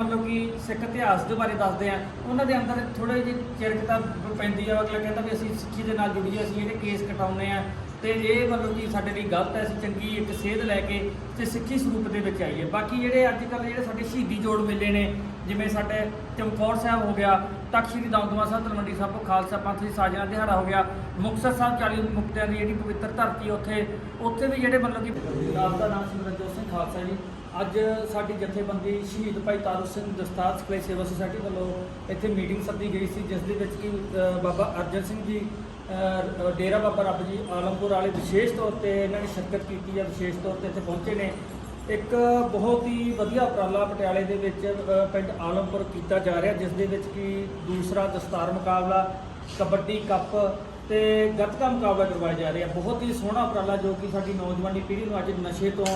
ਮਤਲਬ ਕਿ ਸਿੱਖ ਇਤਿਹਾਸ ਦੇ ਬਾਰੇ ਦੱਸਦੇ ਆ। ਉਹਨਾਂ ਦੇ ਅੰਦਰ ਥੋੜੇ ਜਿਹੀ ਚਿਰਕਤਾ ਪੈਂਦੀ ਆ, ਅਗਲਾ ਕਹਿੰਦਾ ਵੀ ਅਸੀਂ ਸਿੱਖੀ ਦੇ ਨਾਲ ਜੁੜੀਏ, ਅਸੀਂ ਇਹਦੇ ਕੇਸ ਕਟਾਉਨੇ ਆ। ਤੇ ਇਹ ਮਤਲਬ ਕਿ ਸਾਡੇ ਲਈ ਗਲਤ ਹੈ, ਅਸੀਂ ਚੰਗੀ ਇੱਕ ਸੇਧ ਲੈ ਕੇ ਤੇ ਸਿੱਖੀ ਸਰੂਪ ਦੇ ਵਿੱਚ ਆਈਏ। ਬਾਕੀ ਜਿਹੜੇ ਅੱਜ ਕੱਲ੍ਹ ਜਿਹੜੇ ਸਾਡੇ ਸ਼ਹੀਦੀ ਜੋੜ ਮੇਲੇ ਨੇ, ਜਿਵੇਂ ਸਾਡੇ ਚਮਕੌਰ ਸਾਹਿਬ ਹੋ ਗਿਆ, ਤਖਤ ਸ੍ਰੀ ਦਮਦਮਾ ਸਾਹਿਬ, ਤਲਵੰਡੀ ਸਾਹਿਬ, ਖਾਲਸਾ ਪੰਥ ਦੀ ਸਾਜਨਾ ਦਿਹਾੜਾ ਹੋ ਗਿਆ, ਮੁਕਤਸਰ ਸਾਹਿਬ 40 ਮੁਕਤਿਆਂ ਦੀ ਜਿਹੜੀ ਪਵਿੱਤਰ ਧਰਤੀ ਉੱਥੇ ਉੱਥੇ ਵੀ ਜਿਹੜੇ ਮਤਲਬ ਕਿ ਰਾਜ ਦਾ ਨਾਮ ਸਿਮਰਨਜੋਤ ਸਿੰਘ ਖਾਲਸਾ ਜੀ। ਅੱਜ ਸਾਡੀ ਜਥੇਬੰਦੀ ਸ਼ਹੀਦ ਭਾਈ ਤਾਰੂ ਸਿੰਘ ਦਸਤਾਰ ਸਿਖਲਾਈ ਸੇਵਾ ਸੁਸਾਇਟੀ ਵੱਲੋਂ ਇੱਥੇ ਮੀਟਿੰਗ ਸੱਦੀ ਗਈ ਸੀ, ਜਿਸ ਦੇ ਵਿੱਚ ਕਿ ਬਾਬਾ ਅਰਜਨ ਸਿੰਘ ਜੀ ਡੇਰਾ ਬਾਬਾ ਰੱਬ ਜੀ ਆਲਮਪੁਰ ਵਾਲੇ ਵਿਸ਼ੇਸ਼ ਤੌਰ ਤੇ ਇਹਨਾਂ ਨੇ ਸ਼ਿਰਕਤ ਕੀਤੀ ਹੈ, ਵਿਸ਼ੇਸ਼ ਤੌਰ ਤੇ ਇੱਥੇ ਪਹੁੰਚੇ ਨੇ। ਇੱਕ ਬਹੁਤ ਹੀ ਵਧੀਆ ਉਪਰਾਲਾ ਪਟਿਆਲੇ ਦੇ ਵਿੱਚ ਪਿੰਡ ਆਲਮਪੁਰ ਕੀਤਾ ਜਾ ਰਿਹਾ, ਜਿਸ ਦੇ ਵਿੱਚ ਕਿ ਦੂਸਰਾ ਦਸਤਾਰ ਮੁਕਾਬਲਾ, ਕਬੱਡੀ ਕੱਪ ਤੇ ਗੱਤਕਾ ਮੁਕਾਬਲਾ ਕਰਵਾਇਆ ਜਾ ਰਿਹਾ। ਬਹੁਤ ਹੀ ਸੋਹਣਾ ਉਪਰਾਲਾ ਜੋ ਕਿ ਸਾਡੀ ਨੌਜਵਾਨੀ ਪੀੜ੍ਹੀ ਨੂੰ ਅੱਜ ਨਸ਼ੇ ਤੋਂ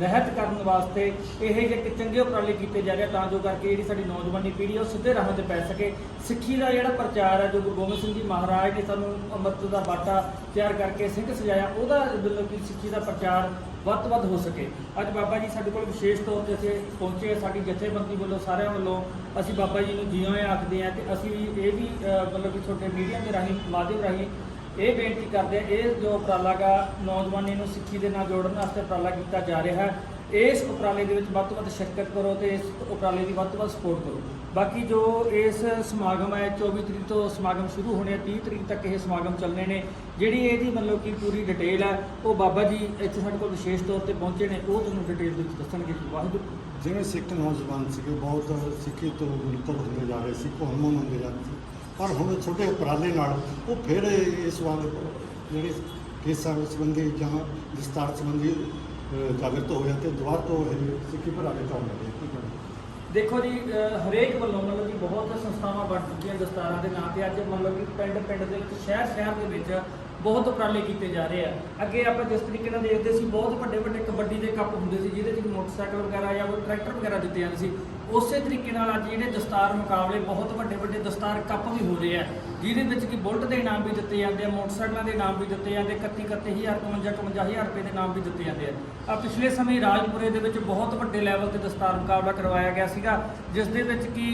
ਰਹਿਤ ਕਰਨ ਵਾਸਤੇ ਇਹ ਜਿਹੇ ਚੰਗੇ ਉਪਰਾਲੇ ਕੀਤੇ ਜਾ ਰਹੇ ਤਾਂ ਜੋ ਕਰਕੇ ਜਿਹੜੀ ਸਾਡੀ ਨੌਜਵਾਨੀ ਪੀੜ੍ਹੀ ਉਹ ਸਿੱਧੇ ਰਾਹਾਂ ਤੇ ਪੈ ਸਕੇ। ਸਿੱਖੀ ਦਾ ਜਿਹੜਾ ਪ੍ਰਚਾਰ ਹੈ ਜੋ ਗੁਰੂ ਗੋਬਿੰਦ ਸਿੰਘ ਜੀ ਮਹਾਰਾਜ ਨੇ ਸਾਨੂੰ ਅੰਮ੍ਰਿਤ ਦਾ ਬਾਟਾ ਤਿਆਰ ਕਰਕੇ ਸਿੰਘ ਸਜਾਇਆ, ਉਹਦਾ ਮਤਲਬ ਕਿ ਸਿੱਖੀ ਦਾ ਪ੍ਰਚਾਰ ਵੱਧ ਤੋਂ ਵੱਧ ਹੋ ਸਕੇ। ਅੱਜ ਬਾਬਾ ਜੀ ਸਾਡੇ ਕੋਲ ਵਿਸ਼ੇਸ਼ ਤੌਰ ਤੇ ਅਸੀਂ ਪਹੁੰਚੇ ਸਾਡੀ ਜਥੇਬੰਦੀ ਵੱਲੋਂ ਸਾਰਿਆਂ ਵੱਲੋਂ ਅਸੀਂ ਬਾਬਾ ਜੀ ਨੂੰ ਜੀਓ ਆਖਦੇ ਆ ਤੇ ਅਸੀਂ ਇਹ ਵੀ ਮਤਲਬ ਕਿ ਤੁਹਾਡੇ ਮੀਡੀਆ ਦੇ ਰਾਹੀਂ, ਮਾਧਿਅਮ ਰਾਹੀਂ ਇਹ ਬੇਨਤੀ ਕਰਦੇ ਆ ਇਹ ਜੋ ਉਪਰਾਲਾ ਗਾ ਨੌਜਵਾਨੀ ਨੂੰ ਸਿੱਖੀ ਦੇ ਨਾਲ ਜੋੜਨ ਵਾਸਤੇ ਉਪਰਾਲਾ ਕੀਤਾ ਜਾ ਰਿਹਾ ਹੈ, ਇਸ ਉਪਰਾਲੇ ਦੇ ਵਿੱਚ ਵੱਧ ਤੋਂ ਵੱਧ ਸ਼ਿਰਕਤ ਕਰੋ ਤੇ ਇਸ ਉਪਰਾਲੇ ਦੀ ਵੱਧ ਤੋਂ ਵੱਧ ਸਪੋਰਟ ਕਰੋ। ਬਾਕੀ ਜੋ ਇਸ ਸਮਾਗਮ ਹੈ 24 ਤਰੀਕ ਤੋਂ ਸਮਾਗਮ ਸ਼ੁਰੂ ਹੋਣੇ ਆ 30 ਤਰੀਕ ਤੱਕ ਇਹ ਸਮਾਗਮ ਚੱਲਣੇ ਨੇ। ਜਿਹੜੀ ਇਹਦੀ ਮਤਲਬ ਕਿ ਪੂਰੀ ਡਿਟੇਲ ਹੈ, ਉਹ ਬਾਬਾ ਜੀ ਇੱਥੇ ਸਾਡੇ ਕੋਲ ਵਿਸ਼ੇਸ਼ ਤੌਰ ਤੇ ਪਹੁੰਚੇ ਨੇ, ਉਹ ਤੁਹਾਨੂੰ ਡਿਟੇਲ ਵਿੱਚ ਦੱਸਣਗੇ ਵਾਹਿਗੁਰੂ। ਜਿਵੇਂ ਸਿੱਖ ਨੌਜਵਾਨ ਸੀਗੇ, ਬਹੁਤ ਸਿੱਖੀ ਤੋਂ ਗੁਰਤਰ ਹੁੰਦੇ ਜਾ ਰਹੇ ਸੀ ਭਰਮਨ ਹੁੰਦੇ ਜਾ ਰਹੇ ਸੀ। ਪਰ ਹੁਣ ਛੋਟੇ ਉਪਰਾਲੇ ਨਾਲ ਉਹ ਫਿਰ ਇਸ ਵਾਰ ਜਿਹੜੇ ਕੇਸਾਂ ਸੰਬੰਧੀ ਜਾਂ ਵਿਸਤਾਰ ਸੰਬੰਧੀ ਜਾਗਰਤ ਹੋਇਆ ਤੇ ਦੁਬਾਰਾ ਤੋਂ ਇਹ ਸਿੱਖੀ ਭਰਾਵੇ ਚਾਹੁੰਦੇ ਨੇ। ਕੀ ਦੇਖੋ ਜੀ ਹਰੇਕ ਵੱਲੋਂ ਮਤਲਬ ਕਿ ਬਹੁਤ ਸੰਸਥਾਵਾਂ ਬਣ ਚੁੱਕੀਆਂ ਦਸਤਾਰਾਂ ਦੇ ਨਾਂ ਤੇ। ਅੱਜ ਮਤਲਬ ਕਿ ਪਿੰਡ ਪਿੰਡ ਦੇ ਵਿੱਚ ਸ਼ਹਿਰ ਸ਼ਹਿਰ ਦੇ ਵਿੱਚ ਬਹੁਤ ਉਪਰਾਲੇ ਕੀਤੇ ਜਾ ਰਹੇ ਆ। ਅੱਗੇ ਆਪਾਂ ਜਿਸ ਤਰੀਕੇ ਨਾਲ ਦੇਖਦੇ ਸੀ, ਬਹੁਤ ਵੱਡੇ ਵੱਡੇ ਕਬੱਡੀ ਦੇ ਕੱਪ ਹੁੰਦੇ ਸੀ, ਜਿਹਦੇ ਵਿੱਚ ਮੋਟਰਸਾਈਕਲ ਵਗੈਰਾ ਜਾਂ ਕੋਈ ਟਰੈਕਟਰ ਵਗੈਰਾ ਦਿੱਤੇ ਜਾਂਦੇ ਸੀ। ਉਸੇ ਤਰੀਕੇ ਨਾਲ ਅੱਜ ਜਿਹੜੇ ਦਸਤਾਰ ਮੁਕਾਬਲੇ ਬਹੁਤ ਵੱਡੇ ਵੱਡੇ ਦਸਤਾਰ ਕੱਪ ਵੀ ਹੋ ਰਹੇ ਆ, ਜਿਹਦੇ ਵਿੱਚ ਕਿ ਬੁਲਟ ਦੇ ਇਨਾਮ ਵੀ ਦਿੱਤੇ ਜਾਂਦੇ ਆ, ਮੋਟਰਸਾਈਕਲਾਂ ਦੇ ਇਨਾਮ ਵੀ ਦਿੱਤੇ ਜਾਂਦੇ 31 31000 55 51000 ਰੁਪਏ ਦੇ ਇਨਾਮ ਵੀ ਦਿੱਤੇ ਜਾਂਦੇ ਆ। ਆ ਪਿਛਲੇ ਸਮੇਂ ਰਾਜਪੁਰੇ ਦੇ ਵਿੱਚ ਬਹੁਤ ਵੱਡੇ ਲੈਵਲ ਤੇ ਦਸਤਾਰ ਮੁਕਾਬਲਾ ਕਰਵਾਇਆ ਗਿਆ ਸੀਗਾ, ਜਿਸ ਦੇ ਵਿੱਚ ਕਿ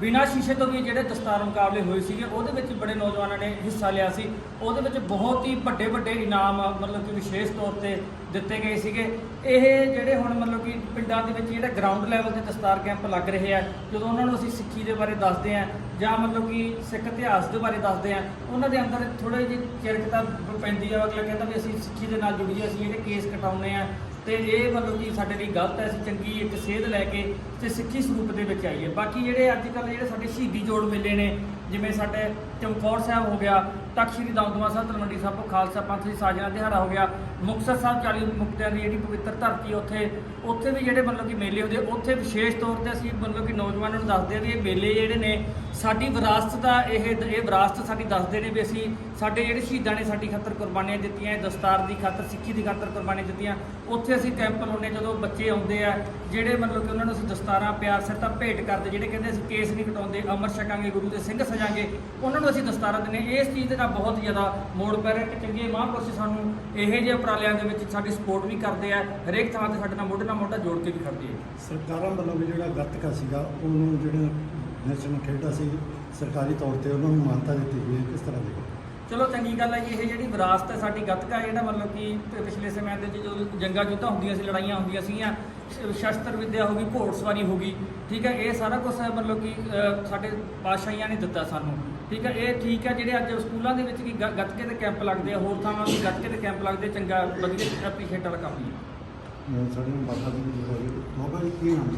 ਬਿਨਾਂ ਸ਼ੀਸ਼ੇ ਤੋਂ ਵੀ ਜਿਹੜੇ ਦਸਤਾਰ ਮੁਕਾਬਲੇ ਹੋਏ ਸੀਗੇ, ਉਹਦੇ ਵਿੱਚ ਬੜੇ ਨੌਜਵਾਨਾਂ ਨੇ ਹਿੱਸਾ ਲਿਆ ਸੀ। ਉਹਦੇ ਵਿੱਚ ਬਹੁਤ ਹੀ ਵੱਡੇ ਵੱਡੇ ਇਨਾਮ, ਮਤਲਬ ਕਿ ਵਿਸ਼ੇਸ਼ ਤੌਰ ਤੇ ਦਿੱਤੇ ਗਏ ਸੀਗੇ। ਇਹ ਜਿਹੜੇ ਹੁਣ ਮਤਲਬ ਕਿ ਪਿੰਡਾਂ ਦੇ ਵਿੱਚ ਜਿਹੜਾ ਗਰਾਊਂਡ ਲੈਵਲ ਤੇ ਦਸਤਾਰ ਕੈਂਪ ਲੱਗ ਰਹੇ ਆ, ਜਦੋਂ ਉਹਨਾਂ ਨੂੰ ਅਸੀਂ ਸਿੱਖੀ ਦੇ ਬਾਰੇ ਦੱਸਦੇ ਆ, ਜਾਂ ਮਤਲਬ ਕਿ ਸਿੱਖ ਇਤਿਹਾਸ ਦੇ ਬਾਰੇ ਦੱਸਦੇ ਆ, ਉਹਨਾਂ ਦੇ ਅੰਦਰ ਥੋੜੇ ਜਿਹੀ ਚਿਰਕਤਾ ਪੈਂਦੀ ਆ, ਅਗਲਾ ਕਹਿੰਦਾ ਵੀ ਅਸੀਂ ਸਿੱਖੀ ਦੇ ਨਾਲ ਜੁੜੀਏ, ਅਸੀਂ ਇਹਦੇ ਕੇਸ ਕਟਾਉਨੇ ਆ। ਤੇ ਇਹ ਮਤਲਬ ਕਿ ਸਾਡੇ ਲਈ ਗਲਤ ਹੈ, ਅਸੀਂ ਚੰਗੀ ਇੱਕ ਸੇਧ ਲੈ ਕੇ ਤੇ ਸਿੱਖੀ ਸਰੂਪ ਦੇ ਵਿੱਚ ਆਈਏ ਬਾਕੀ ਜਿਹੜੇ ਅੱਜ ਕੱਲ੍ਹ ਜਿਹੜੇ ਸਾਡੇ ਸ਼ਹੀਦੀ ਜੋੜ ਮੇਲੇ ਨੇ, ਜਿਵੇਂ ਸਾਡੇ ਚਮਕੌਰ ਸਾਹਿਬ ਹੋ ਗਿਆ, ਤਖਤ ਸ੍ਰੀ ਦਮਦਮਾ ਸਾਹਿਬ, ਤਲਵੰਡੀ ਸਾਹਿਬ ਖਾਲਸਾ ਪੰਥ ਦੀ ਸਾਜਨਾ ਦਿਹਾੜਾ ਹੋ ਗਿਆ, ਮੁਕਤਸਰ ਸਾਹਿਬ 40 ਮੁਕਤਿਆਂ ਦੀ ਜਿਹੜੀ ਪਵਿੱਤਰ ਧਰਤੀ ਉੱਥੇ ਉੱਥੇ ਵੀ ਜਿਹੜੇ ਮਤਲਬ ਕਿ ਮੇਲੇ ਹੁੰਦੇ ਉੱਥੇ ਵਿਸ਼ੇਸ਼ ਤੌਰ ਤੇ ਅਸੀਂ ਮਤਲਬ ਕਿ ਨੌਜਵਾਨਾਂ ਨੂੰ ਦੱਸਦੇ ਆ ਵੀ ਇਹ ਮੇਲੇ ਜਿਹੜੇ ਨੇ, ਸਾਡੀ ਵਿਰਾਸਤ ਦਾ ਇਹ ਇਹ ਵਿਰਾਸਤ ਸਾਡੀ ਦੱਸਦੇ ਨੇ ਵੀ ਅਸੀਂ ਸਾਡੇ ਜਿਹੜੇ ਸ਼ਹੀਦਾਂ ਨੇ ਸਾਡੀ ਖਾਤਰ ਕੁਰਬਾਨੀਆਂ ਦਿੱਤੀਆਂ ਦਸਤਾਰ ਦੀ ਖਾਤਰ, ਸਿੱਖੀ ਦੀ ਖਾਤਰ ਕੁਰਬਾਨੀਆਂ ਦਿੱਤੀਆਂ, ਉੱਥੇ ਅਸੀਂ ਕੈਂਪ ਲਾਉਂਦੇ ਜਦੋਂ ਬੱਚੇ ਆਉਂਦੇ ਆ, ਜਿਹੜੇ ਮਤਲਬ ਕਿ ਉਹਨਾਂ ਨੂੰ ਅਸੀਂ ਦਸਤਾਰਾਂ ਪਿਆਰ ਸਿਰ ਤਾਂ ਭੇਟ ਕਰਦੇ ਜਿਹੜੇ ਕਹਿੰਦੇ ਅਸੀਂ ਕੇਸ ਨਹੀਂ ਕਟਾਉਂਦੇ ਅਮਰ ਛਕਾਂਗੇ ਗੁਰੂ ਦੇ ਸਿੰਘ ਸਜਾਂਗੇ ਉਹਨਾਂ ਨੂੰ ਅਸੀਂ ਦਸਤਾਰਾਂ ਦਿੰਦੇ ਇਸ ਚੀਜ਼ ਦੇ ਨਾਲ ਬਹੁਤ ਜ਼ਿਆਦਾ ਮੋੜ ਪੈ ਰਿਹਾ। ਕਿ ਚੰਗੇ ਮਹਾਂਪੁਰਸ਼ ਸਾਨੂੰ ਇਹੋ ਜਿਹੇ ਉਪਰਾਲਿਆਂ ਦੇ ਵਿੱਚ ਸਾਡੀ ਸਪੋਰਟ ਵੀ ਕਰਦੇ ਆ। ਹਰੇਕ ਥਾਂ ਤੇ ਸਾਡੇ ਨਾਲ ਮੋਢੇ ਨਾਲ ਮੋਢਾ ਜੋੜ ਕੇ ਵੀ ਖੜਦੇ ਆ। ਸਰਕਾਰਾਂ ਵੱਲੋਂ ਵੀ ਜਿਹੜਾ ਗੱਤਕਾ ਸੀਗਾ ਉਹਨੂੰ ਜਿਹੜਾ ਨੈਸ਼ਨਲ ਖੇਡਾਂ ਸੀ ਸਰਕਾਰੀ ਤੌਰ ਤੇ ਉਹਨਾਂ ਨੂੰ ਮਾਨਤਾ ਦਿੱਤੀ ਗਈ ਹੈ। ਕਿਸ ਤਰ੍ਹਾਂ ਦੀ? ਚਲੋ ਚੰਗੀ ਗੱਲ ਹੈ ਜੀ। ਇਹ ਜਿਹੜੀ ਵਿਰਾਸਤ ਹੈ ਸਾਡੀ ਗੱਤਕਾ ਜਿਹੜਾ ਮਤਲਬ ਕਿ ਪਿਛਲੇ ਸਮਿਆਂ ਦੇ ਜਦੋਂ ਜੰਗਾਂ ਜੁੱਧਾਂ ਹੁੰਦੀਆਂ ਸੀ ਲੜਾਈਆਂ ਹੁੰਦੀਆਂ ਸੀਗੀਆਂ ਸ਼ਸਤਰ ਵਿੱਦਿਆ ਹੋ ਗਈ ਘੋੜਸਵਾਰੀ ਹੋ ਗਈ ਠੀਕ ਹੈ ਇਹ ਸਾਰਾ ਕੁਝ ਮਤਲਬ ਕਿ ਸਾਡੇ ਪਾਤਸ਼ਾਹੀਆਂ ਨੇ ਦਿੱਤਾ ਸਾਨੂੰ ਠੀਕ ਹੈ ਇਹ ਠੀਕ ਹੈ ਜਿਹੜੇ ਅੱਜ ਸਕੂਲਾਂ ਦੇ ਵਿੱਚ ਕੀ ਗ- ਗੱਤਕੇ ਦੇ ਕੈਂਪ ਲੱਗਦੇ ਆ ਹੋਰ ਥਾਵਾਂ ਤੇ ਗੱਤਕੇ ਦੇ ਕੈਂਪ ਲੱਗਦੇ ਚੰਗਾ ਵਧੀਆ ਐਪਰੀਸ਼ੀਏਟ ਵਾਲਾ ਕੰਮ ਹੀ ਹੈ। ਸਾਡੇ ਬਾਬਾ ਜੀ ਵੀ ਜੁੜੇ ਹੋਏ। ਬਾਬਾ ਜੀ ਕੀ ਨਾਮ ਜੀ?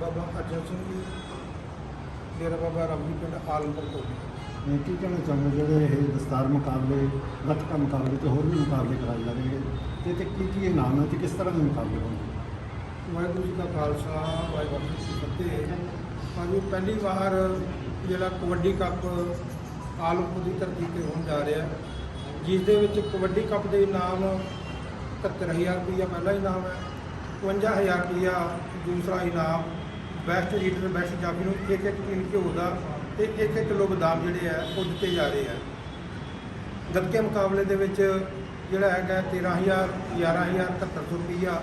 ਬਾਬਾ ਅਰਜਨ ਸਿੰਘ ਜੀ ਡੇਰਾ ਬਾਬਾ ਰਬੀ ਪਿੰਡ ਆਲਮਪੁਰ ਤੋਂ। ਇਹ ਕੀ ਕਹਿਣਾ ਚਾਹੁੰਦੇ ਜਿਹੜੇ ਇਹ ਦਸਤਾਰ ਮੁਕਾਬਲੇ ਗੱਤਕਾ ਮੁਕਾਬਲੇ ਤੇ ਹੋਰ ਵੀ ਮੁਕਾਬਲੇ ਕਰਾਏ ਜਾ ਰਹੇ ਨੇ ਤੇ ਤੇ ਕੀ ਕੀ ਇਨਾਮ ਹੈ ਤੇ ਕਿਸ ਤਰ੍ਹਾਂ ਦੇ ਮੁਕਾਬਲੇ ਹੋਣਗੇ ਵਾਹਿਗੁਰੂ ਜੀ ਦਾ ਖਾਲਸਾ, ਵਾਹਿਗੁਰੂ ਜੀ ਕੀ ਫਤਿਹ। ਅੱਜ ਪਹਿਲੀ ਵਾਰ ਜਿਹੜਾ ਕਬੱਡੀ ਕੱਪ ਆਲਮਪੁਰ ਦੀ ਧਰਤੀ ਤੇ ਹੋਣ ਜਾ ਰਿਹਾ ਜਿਸ ਦੇ ਵਿੱਚ ਕਬੱਡੀ ਕੱਪ ਦੇ ਇਨਾਮ 71000 ਰੁਪਈਆ ਪਹਿਲਾ ਇਨਾਮ ਹੈ 51000 ਰੁਪਈਆ ਦੂਸਰਾ ਇਨਾਮ ਬੈਸਟ ਲੀਡਰ ਬੈਸਟ ਜਾਫੀ ਨੂੰ ਇੱਕ ਇੱਕ ਕਿਲੋ ਘਿਓ ਦਾ ਤੇ ਇੱਕ ਇੱਕ ਕਿਲੋ ਬਦਾਮ ਜਿਹੜੇ ਆ ਉਹ ਦਿੱਤੇ ਜਾ ਰਹੇ ਆ। ਗੱਤਕੇ ਮੁਕਾਬਲੇ ਦੇ ਵਿੱਚ ਜਿਹੜਾ ਹੈਗਾ 13000 11000 7700 ਰੁਪਈਆ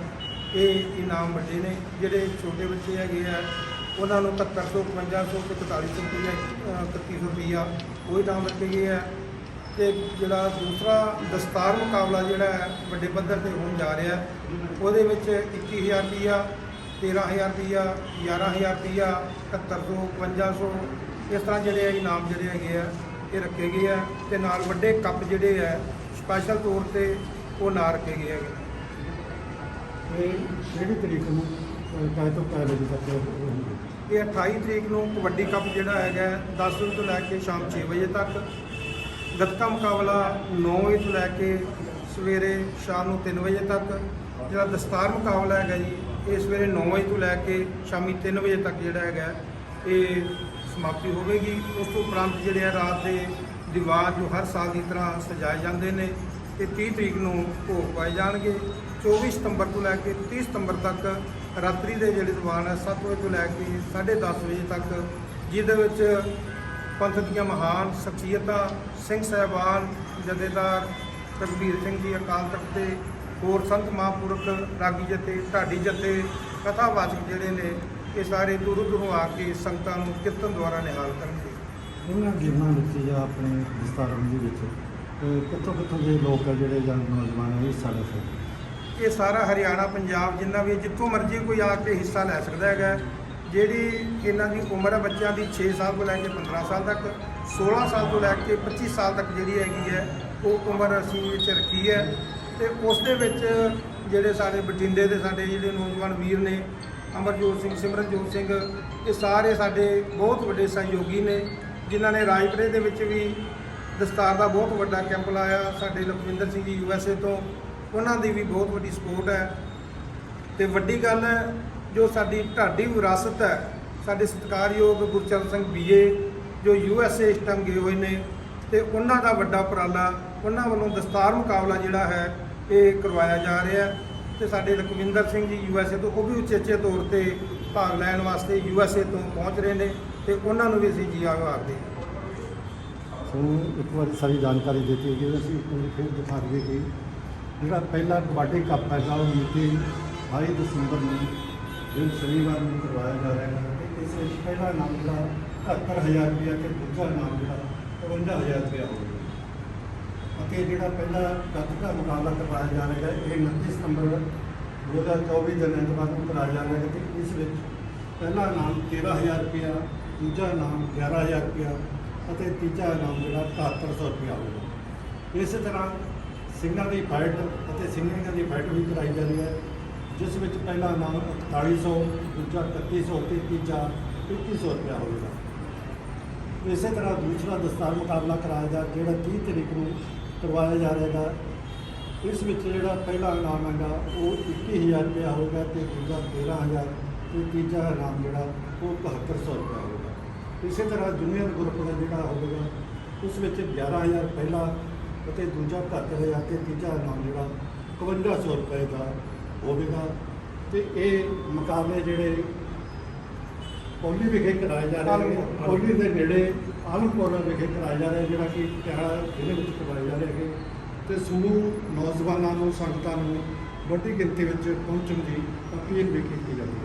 ਇਹ ਇਨਾਮ ਵੱਡੇ ਨੇ ਜਿਹੜੇ ਛੋਟੇ ਬੱਚੇ ਹੈਗੇ ਆ ਉਹਨਾਂ ਨੂੰ 7100 5500 ਤੇ 4100 ਰੁਪਈਆ ਅ, 3100 ਰੁਪਈਆ ਉਹ ਇਨਾਮ ਰੱਖੇ ਗਏ ਹੈ ਤੇ ਜਿਹੜਾ ਦੂਸਰਾ ਦਸਤਾਰ ਮੁਕਾਬਲਾ ਜਿਹੜਾ ਹੈ ਵੱਡੇ ਪੱਧਰ ਤੇ ਹੋਣ ਜਾ ਰਿਹਾ ਉਹਦੇ ਵਿੱਚ 21000 ਰੁਪਈਆ 13000 ਰੁਪਈਆ 11000 ਰੁਪਈਆ 7100 5500 ਇਸ ਤਰ੍ਹਾਂ ਜਿਹੜੇ ਇਨਾਮ ਜਿਹੜੇ ਹੈਗੇ ਆ ਇਹ ਰੱਖੇ ਗਏ ਆ। ਤੇ ਨਾਲ ਵੱਡੇ ਕੱਪ ਜਿਹੜੇ ਆ ਸਪੈਸ਼ਲ ਤੌਰ ਤੇ ਉਹ ਨਾ ਰੱਖੇ ਗਏ ਹੈਗੇ ਇਹ ਕਿਹੜੀ ਤਰੀਕ ਨੂੰ ਅਹ, ਤੋਂ ਕਾਹ ਵਜੇ ਤੱਕ ਹੋਣਗੇ ਇਹ 28 ਤਰੀਕ ਨੂੰ ਕਬੱਡੀ ਕੱਪ ਜਿਹੜਾ ਹੈਗਾ 10 ਵਜੇ ਤੋਂ ਲੈ ਕੇ ਸ਼ਾਮ 6 ਵਜੇ ਤੱਕ। ਗੱਤਕਾ ਮੁਕਾਬਲਾ 9 ਵਜੇ ਤੋਂ ਲੈ ਕੇ ਸਵੇਰੇ ਸ਼ਾਮ ਨੂੰ 3 ਵਜੇ ਤੱਕ। ਜਿਹੜਾ ਦਸਤਾਰ ਮੁਕਾਬਲਾ ਹੈਗਾ ਜੀ ਇਹ ਸਵੇਰੇ 9 ਵਜੇ ਤੋਂ ਲੈ ਕੇ ਸ਼ਾਮੀ 3 ਵਜੇ ਤੱਕ ਜਿਹੜਾ ਹੈਗਾ ਇਹ ਸਮਾਪਤੀ ਹੋਵੇਗੀ। ਉਸ ਤੋਂ ਉਪਰੰਤ ਜਿਹੜੇ ਆ ਰਾਤ ਦੇ ਦੀਵਾਰ ਜੋ ਹਰ ਸਾਲ ਦੀ ਤਰ੍ਹਾਂ ਸਜਾਏ ਜਾਂਦੇ ਨੇ ਤੇ 30 ਤਰੀਕ ਨੂੰ ਭੋਗ ਪਾਏ ਜਾਣਗੇ। 24 ਸਤੰਬਰ ਤੋਂ ਲੈ ਕੇ 30 ਸਤੰਬਰ ਤੱਕ ਰਾਤਰੀ ਦੇ ਜਿਹੜੇ ਦੀਵਾਨ ਹੈ 7 ਵਜੇ ਤੋਂ ਲੈ ਕੇ 10:30 ਵਜੇ ਤੱਕ ਜਿਹਦੇ ਵਿੱਚ ਪੰਥ ਦੀਆਂ ਮਹਾਨ ਸ਼ਖਸੀਅਤਾਂ ਸਿੰਘ ਸਾਹਿਬਾਨ ਜਥੇਦਾਰ ਰਘਬੀਰ ਸਿੰਘ ਜੀ ਅਕਾਲ ਤਖਤ ਦੇ ਹੋਰ ਸੰਤ ਮਹਾਂਪੁਰਖ ਰਾਗੀ ਜਥੇ ਢਾਡੀ ਜਥੇ ਕਥਾਵਾਚਕ ਜਿਹੜੇ ਨੇ ਇਹ ਸਾਰੇ ਦੂਰੋਂ ਦੂਰੋਂ ਆ ਕੇ ਸੰਗਤਾਂ ਨੂੰ ਕੀਰਤਨ ਦੁਆਰਾ ਨਿਹਾਲ ਕਰਨਗੇ। ਇਹਨਾਂ ਗੇਮਾਂ ਵਿੱਚ ਜਾਂ ਆਪਣੇ ਦੇ ਵਿੱਚ ਕਿੱਥੋਂ ਕਿੱਥੋਂ ਦੇ ਲੋਕ ਆ ਜਿਹੜੇ ਜਾਂ ਨੌਜਵਾਨ ਆ, ਹਿੱਸਾ ਲੈ ਸਕਦੇ ਇਹ ਸਾਰਾ ਹਰਿਆਣਾ, ਪੰਜਾਬ ਜਿੰਨਾ ਵੀ ਜਿੱਥੋਂ ਮਰਜ਼ੀ ਕੋਈ ਆ ਕੇ ਹਿੱਸਾ ਲੈ ਸਕਦਾ ਹੈਗਾ ਜਿਹੜੀ ਇਹਨਾਂ ਦੀ ਉਮਰ ਹੈ ਬੱਚਿਆਂ ਦੀ 6 ਸਾਲ ਤੋਂ ਲੈ ਕੇ 15 ਸਾਲ ਤੱਕ 16 ਸਾਲ ਤੋਂ ਲੈ ਕੇ 25 ਸਾਲ ਤੱਕ ਜਿਹੜੀ ਹੈਗੀ ਹੈ, ਉਹ ਉਮਰ ਅਸੀਂ ਵਿੱਚ ਰੱਖੀ ਹੈ। ਤੇ ਉਸ ਦੇ ਵਿੱਚ ਜਿਹੜੇ ਸਾਡੇ ਬਠਿੰਡੇ ਦੇ ਸਾਡੇ ਜਿਹੜੇ ਨੌਜਵਾਨ ਵੀਰ ਨੇ, ਅਮਰਜੋਤ ਸਿੰਘ, ਸਿਮਰਨਜੋਤ ਸਿੰਘ, ਇਹ ਸਾਰੇ ਸਾਡੇ ਬਹੁਤ ਵੱਡੇ ਸਹਿਯੋਗੀ ਨੇ, ਜਿਨ੍ਹਾਂ ਨੇ ਰਾਜਪੁਰੇ ਦੇ ਵਿੱਚ ਵੀ ਦਸਤਾਰ ਦਾ ਬਹੁਤ ਵੱਡਾ ਕੈਂਪ ਲਾਇਆ। ਸਾਡੇ ਲਖਵਿੰਦਰ ਸਿੰਘ ਜੀ ਯੂਐਸਏ ਤੋਂ ਉਹਨਾਂ ਦੀ ਵੀ ਬਹੁਤ ਵੱਡੀ ਸਪੋਰਟ ਹੈ। ਤੇ ਵੱਡੀ ਗੱਲ ਹੈ, ਜੋ ਸਾਡੀ ਢਾਡੀ ਵਿਰਾਸਤ ਹੈ, ਸਾਡੇ ਸਤਿਕਾਰਯੋਗ ਗੁਰਚਰਨ ਸਿੰਘ ਬੀਏ, ਜੋ ਯੂ ਯੂਐਸਏ ਇਸ ਟਾਈਮ ਗਏ ਹੋਏ ਨੇ, ਤੇ ਉਹਨਾਂ ਦਾ ਵੱਡਾ ਉਪਰਾਲਾ, ਉਹਨਾਂ ਵੱਲੋਂ ਦਸਤਾਰ ਮੁਕਾਬਲਾ ਜਿਹੜਾ ਹੈ, ਇਹ ਕਰਵਾਇਆ ਜਾ ਰਿਹਾ ਹੈ। ਤੇ ਸਾਡੇ Lakhwinder Singh ji U S A ਤੋਂ ਉਹ ਵੀ ਉਚੇਚੇ ਤੌਰ ਤੇ ਭਾਗ ਲੈਣ ਵਾਸਤੇ ਯੂ ਐੱਸ ਏ ਤੋਂ ਪਹੁੰਚ ਰਹੇ ਨੇ, ਤੇ ਉਹਨਾਂ ਨੂੰ ਵੀ ਅਸੀਂ ਜੀ ਆਇਓ ਆਖਦੇ ਹਾਂ। ਸੋ ਇੱਕ ਵਾਰ ਸਾਰੀ ਜਾਣਕਾਰੀ ਦਿੱਤੀ ਗਈ ਅਸੀਂ ਫਿਰ ਦਿਖਾ ਦਈਏ ਕਿ ਜਿਹੜਾ ਪਹਿਲਾ ਕਬੱਡੀ ਕੱਪ ਹੈਗਾ, ਉਹ ਮਿਤੀ 22 ਦਸੰਬਰ ਨੂੰ ਦਿਨ ਸ਼ਨੀਵਾਰ ਨੂੰ ਕਰਵਾਇਆ ਜਾ ਰਿਹਾ ਹੈ। ਤੇ ਇਸ ਵਿੱਚ ਪਹਿਲਾ ਇਨਾਮ ਜਿਹੜਾ 71000 ਰੁਪਇਆ ਤੇ ਦੂਜਾ ਇਨਾਮ ਜਿਹੜਾ 55000 ਰੁਪਇਆ ਹੋਵੇਗਾ ਅਤੇ ਜਿਹੜਾ ਪਹਿਲਾ ਗੱਤਕਾ ਮੁਕਾਬਲਾ ਕਰਵਾਇਆ ਜਾ ਰਿਹਾ ਹੈ, ਇਹ 29 ਸਤੰਬਰ 2024 ਦਿਨ ਐਤਵਾਰ ਨੂੰ ਕਰਾਇਆ ਜਾ ਰਿਹਾ ਹੈ। ਤੇ ਇਸ ਵਿੱਚ ਪਹਿਲਾ ਇਨਾਮ 13000 ਰੁਪਇਆ, ਦੂਜਾ ਇਨਾਮ 11000 ਰੁਪਇਆ ਅਤੇ ਤੀਜਾ ਇਨਾਮ ਜਿਹੜਾ 7700 ਰੁਪਇਆ ਹੋਵੇਗਾ ਇਸੇ ਤਰ੍ਹਾਂ ਸਿੰਘਾਂ ਦੀ ਫਾਈਟ ਅਤੇ ਸਿੰਘਾਂ ਦੀ ਫਾਈਟ ਵੀ ਕਰਾਈ ਜਾਂਦੀ ਹੈ, ਜਿਸ ਵਿੱਚ ਪਹਿਲਾ ਇਨਾਮ 4100 ਦੂਜਾ 3100 ਤੇ ਤੀਜਾ 3500 ਰੁਪਇਆ ਹੋਵੇਗਾ ਇਸੇ ਤਰ੍ਹਾਂ ਦੂਸਰਾ ਦਸਤਾਰ ਮੁਕਾਬਲਾ ਕਰਾਇਆ ਜਾ, ਜਿਹੜਾ 30 ਤਰੀਕ ਨੂੰ ਕਰਵਾਇਆ ਜਾ ਰਿਹਾ ਹੈ ਇਸ ਵਿੱਚ ਜਿਹੜਾ ਪਹਿਲਾ ਇਨਾਮ ਹੈਗਾ, ਉਹ 21000 ਰੁਪਇਆ ਹੋਵੇਗਾ ਤੇ ਦੂਜਾ 13000 ਤੇ ਤੀਜਾ ਇਨਾਮ ਜਿਹੜਾ, ਉਹ 7500 ਰੁਪਇਆ ਹੋਵੇਗਾ ਇਸੇ ਤਰ੍ਹਾਂ ਜੂਨੀਅਰ ਗਰੁੱਪ ਦਾ ਜਿਹੜਾ ਹੋਵੇਗਾ ਉਸ ਵਿੱਚ 11000 ਪਹਿਲਾ ਅਤੇ ਦੂਜਾ 71000 ਤੇ ਤੀਜਾ ਇਨਾਮ ਜਿਹੜਾ 5500 ਰੁਪਏ ਦਾ ਹੋਵੇਗਾ ਤੇ ਇਹ ਮੁਕਾਬਲੇ ਜਿਹੜੇ ਪੌਲੀ ਵਿਖੇ ਕਰਾਏ ਜਾ ਰਹੇ ਨੇ। ਪੌਲੀ ਦੇ ਨੇੜੇ ਆਲਮਪੁਰ ਵਿਖੇ ਕਰਾਇਆ ਜਾ ਰਿਹਾ ਜਿਹੜਾ ਕਿ ਕਿਹੜਾ ਜ਼ਿਲ੍ਹੇ ਵਿੱਚ ਕਰਵਾਏ ਜਾ ਰਹੇ ਹੈਗੇ ਤੇ ਸਮੂਹ ਨੌਜਵਾਨਾਂ ਨੂੰ ਸੰਗਤਾਂ ਨੂੰ ਵੱਡੀ ਗਿਣਤੀ ਵਿੱਚ ਪਹੁੰਚਣ ਦੀ ਅਪੀਲ ਵੀ ਕੀਤੀ ਜਾਂਦੀ ਹੈ।